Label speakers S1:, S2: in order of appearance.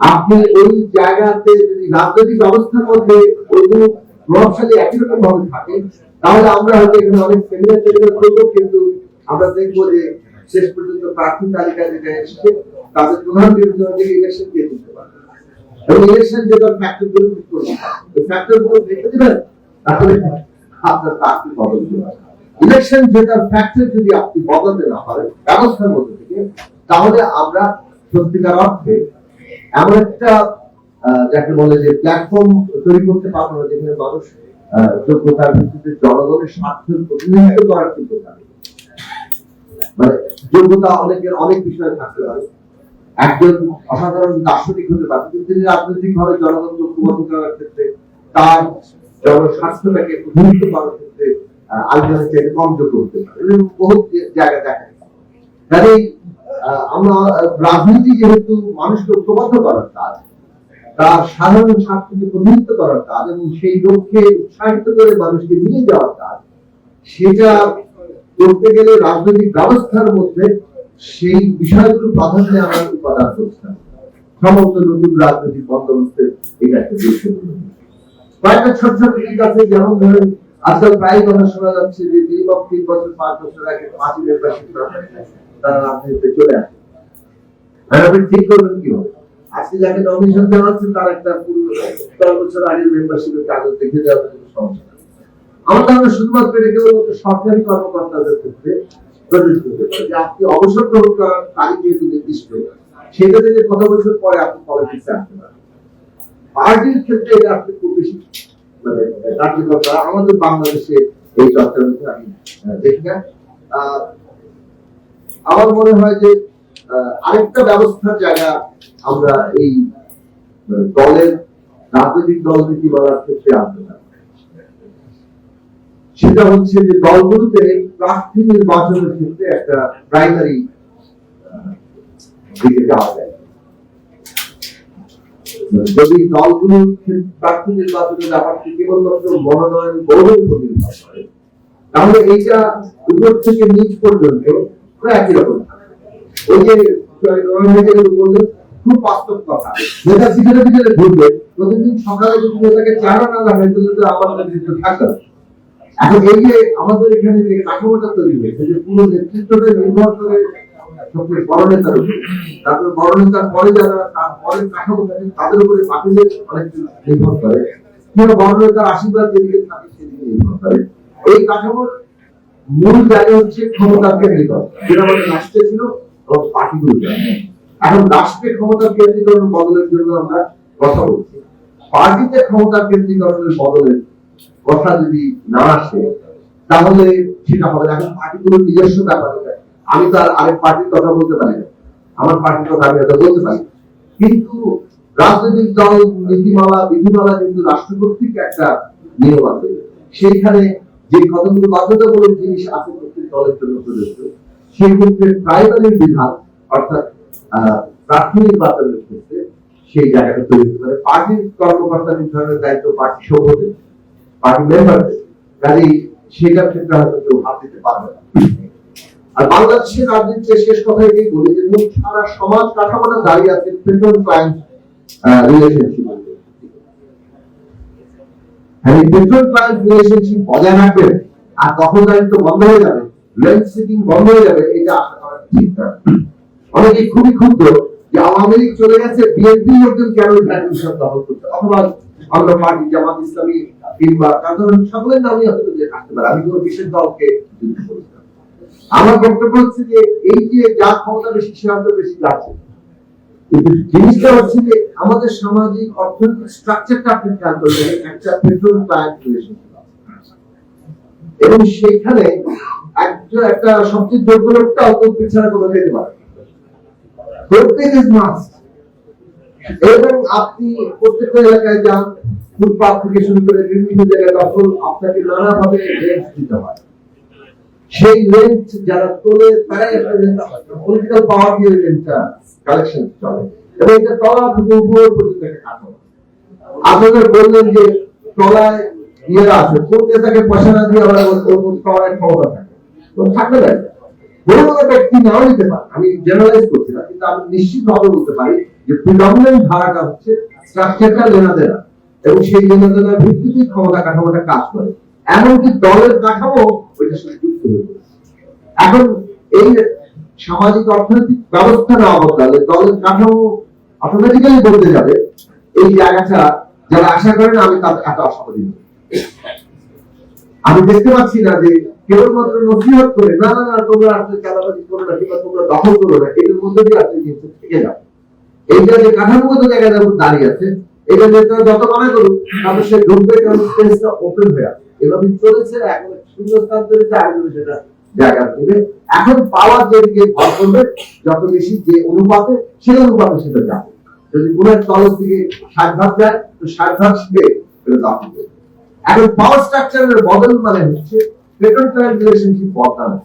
S1: আপনি ওই জায়গাতে যদি রাজনৈতিক মধ্যে ওইগুলো প্রভাবশালী একই রকম ভাবে থাকে, তাহলে আমরা হয়তো এখানে অনেক সেমিনার টেমিনার কিন্তু আমরা দেখব যে শেষ পর্যন্ত প্রার্থী তালিকা যেটা এসেছে, তাদের প্রধান বিরোধী ইলেকশন কে দিতে পারবে। এবং ইলেকশন যে ঠিক করবে, ওই দেখে দিবেন, তাহলে আপনার প্রার্থী বদল ইলেকশন ফ্যাক্টর যদি আপনি বদলাতে না পারেন, ব্যবস্থার মধ্যে থেকে, তাহলে আমরা সত্যিকার অর্থে এমন একটা যাকে বলে যে প্ল্যাটফর্ম তৈরি করতে পারব না, যেখানে মানুষ যোগ্যতার ভিত্তিতে জনগণের স্বার্থের প্রতিনিধিত্ব করার কিন্তু মানে যোগ্যতা অনেকের অনেক বিষয়ে থাকতে পারে। একজন অসাধারণ দার্শনিক হতে পারে, কিন্তু তিনি রাজনৈতিক ভাবে জনগণকে ঐক্যবদ্ধ করার ক্ষেত্রে, তার জনস্বার্থটাকে প্রতিনিধিত্ব করার ক্ষেত্রে আরেকজনের চেয়ে কম যোগ্য হতে পারে। বহু জায়গা দেখা যায়। আমরা রাজনীতি যেহেতু মানুষকে ঐক্যবদ্ধ করার কাজ, তার সাধারণ স্বার্থকে প্রতিনিধিত্ব করার কাজ এবং সেই লক্ষ্যে উৎসাহিত করে মানুষকে নিয়ে যাওয়ার কাজ, সেটা করতে গেলে রাজনৈতিক ব্যবস্থার মধ্যে সেই বিষয়গুলো প্রাধান্য আমার উপাদান করতে সমস্ত নতুন রাজনৈতিক বন্দোবস্তের এটা একটা গুরুত্বপূর্ণ কয়েকটা ছোট ছোট দিক আছে, যেমন ধরেন আজকাল প্রায় কথা শোনা যাচ্ছে যে মিনিমাম তিন বছর, পাঁচ বছর আগে পাঁচই মেম্বারশিপ তারা রাজনীতিতে চলে আসে। আর আপনি ঠিক করবেন কি আজকে যাকে নমিনেশন দেওয়া হচ্ছে, তার একটা দশ বছর আগের মেম্বারশিপের কাগজ দেখে দেওয়ার কোনো সমস্যা নেই। আমার শুধুমাত্র এটা কেবলমাত্র সরকারি কর্মকর্তাদের ক্ষেত্রে প্রযোজ্য হতে যে আপনি অবসর গ্রহণ করার তারিখ যেহেতু নির্দিষ্ট, সেটা থেকে কত বছর পরে আপনি পলিটিক্সে আসতে পার্টির ক্ষেত্রে এটা আপনি খুব বেশি মানে কার্যকর করা আমাদের বাংলাদেশে এই চর্চার আমি দেখি না। আমার মনে হয় যে আরেকটা ব্যবস্থার জায়গা আমরা এই দলের রাজনৈতিক দল নীতি বলার ক্ষেত্রে আনতে পারি। সেটা হচ্ছে যে দলগুলোতে প্রার্থী নির্বাচনের ক্ষেত্রে একটা প্রাইমারি দিকে যাওয়া যায়। যদি দলগুলো প্রার্থী নির্বাচনের ব্যাপারটি কেবলমাত্র মনোনয়ন উপর নির্ভর করে, তাহলে এইটা উপর থেকে নিচ পর্যন্ত প্রায় একই রকম। ওই যে বললেন খুব বাস্তব কথা। নেতা পিছনে পিছনে ঘুরবে প্রতিদিন সকালে যদি নেতাকে চারা না লাগায় তাহলে আমার নেতৃত্ব থাকবে এখন এই যে আমাদের এখানে যে কাঠামোটা তৈরি হয়েছে, যে পুরো নেতৃত্বটা নির্ভর করে সবচেয়ে বড় নেতার উপর তারপর বড় নেতার পরে যারা তার পরের কাঠামো থাকে, তাদের উপরে বাকিদের অনেক কিছু নির্ভর করে। বড় নেতার আশীর্বাদ যেদিকে থাকে, সেদিকে নির্ভর করে। এই কাঠামোর মূল জায়গা হচ্ছে ক্ষমতার যেটা রাষ্ট্রে ছিল পার্টিগুলো এখন রাষ্ট্রে কেন্দ্রীকরণ বদলের জন্য আমরা কথা বলছি। পার্টিতে কেন্দ্রীকরণের বদলের কথা যদি না আসে, তাহলে সেটা হবে এখন নিজস্ব ব্যাপার এটা। আমি তো আর আরেক পার্টির কথা বলতে পারি না। আমার পার্টির কথা আমি হয়তো বলতে পারি কিন্তু রাজনৈতিক দল, নীতিমালা, বিধিমালা কিন্তু রাষ্ট্র কর্তৃক একটা নিয়ম আছে। সেইখানে যে কতগুলো বাধ্যতামূলক জিনিস আছে প্রত্যেক দলের জন্য প্রযোজ্য, সেই ক্ষেত্রে প্রাইমারি বিধান, অর্থাৎ প্রার্থী নির্বাচনের ক্ষেত্রে সেই জায়গাটা তৈরি হতে পারে। পার্টির কর্মকর্তা নির্ধারণের দায়িত্ব পার্টি সভাপতি, পার্টি সেটার ক্ষেত্রে হয়তো কেউ হাত দিতে পারবে না। আর বাংলাদেশের রাজনীতিতে শেষ কথা এটাই বলি যে সারা সমাজ কাঠামোটা দাঁড়িয়ে আছে client relationship petrol client relationship বজায় আর বন্ধ হয়ে যাবে। রেন্ট সিটিং বন্ধ হয়ে যাবে, এটা ঠিক না। অনেকে খুবই যে আওয়ামী লীগ চলে গেছে বিএনপি লোকজন কেন দখল অথবা আমরা পার্টি জামাত ইসলামী কিংবা সকলের নামই যে থাকতে পারে। আমি কোনো বিশেষ দলকে। আমার বক্তব্য হচ্ছে যে এই যে যার ক্ষমতা বেশি, সে বেশি যাচ্ছে। জিনিসটা হচ্ছে যে আমাদের সামাজিক অর্থনৈতিক স্ট্রাকচারটা আপনি খেয়াল করবেন, একটা পেট্রোল এবং সেখানে একটা সবচেয়ে যোগ্য লোকটা অত পারে প্রত্যেক ইজ মাস্ট এবং আপনি প্রত্যেকটা এলাকায় যান ফুটপাথ থেকে শুরু করে বিভিন্ন জায়গায় দখল আপনাকে নানাভাবে রেন্ট দিতে হয়। সেই রেন্ট যারা তোলে, তারাই পলিটিক্যাল পাওয়ার দিয়ে কালেকশন চলে। এবং এটা তলা থেকে উপর পর্যন্ত কাঠামো আপনাদের বললেন যে তলায় ইয়েরা আছে কোন নেতাকে পয়সা না দিয়ে আমরা ক্ষমতা থাকে। তো থাকবে না। কোনো ব্যক্তি নাও নিতে পারে। আমি জেনারেলাইজ করছি না, কিন্তু আমি নিশ্চিত ভাবে বলতে পারি যে প্রিডমিনেন্ট ধারাটা হচ্ছে স্ট্রাকচারটা লেনা দেনা এবং সেই লেনা দেনার ক্ষমতা কাঠামোটা কাজ করে। এমনকি দলের কাঠামো ওইটার সাথে যুক্ত হয়ে এখন এই সামাজিক অর্থনৈতিক ব্যবস্থা না বদলালে দলের কাঠামো অটোমেটিক্যালি বদলে যাবে, এই জায়গাটা যারা আশা করেন আমি তাদের এত আশাবাদী আমি দেখতে পাচ্ছি না যে কেবলমাত্র নসিহত করে, না না না, তোমরা আসলে চাঁদাবাজি করো না কিংবা তোমরা দখল করো না, এদের মধ্যে দিয়ে আসলে জিনিসটা থেকে যাও। এইটা যে কাঠামোগত জায়গায় দাঁড়িয়ে আছে এটা যত মনে করুক, তাদের সে ঢুকবে, কারণ স্পেসটা ওপেন হয়ে আছে। এভাবে চলেছে এখন শূন্যস্থান চলেছে আয়োজন সেটা জায়গা দেবে। এখন পাওয়ার যেদিকে ভর করবে, যত বেশি যে অনুপাতে, সেই অনুপাতে সেটা যাবে। যদি গুণের তলব থেকে ষাট ভাগ যায়, তো ষাট ভাগ এখন পাওয়ার স্ট্রাকচারের বদল মানে হচ্ছে পেট্রোল রিলেশনশিপ বদলানো।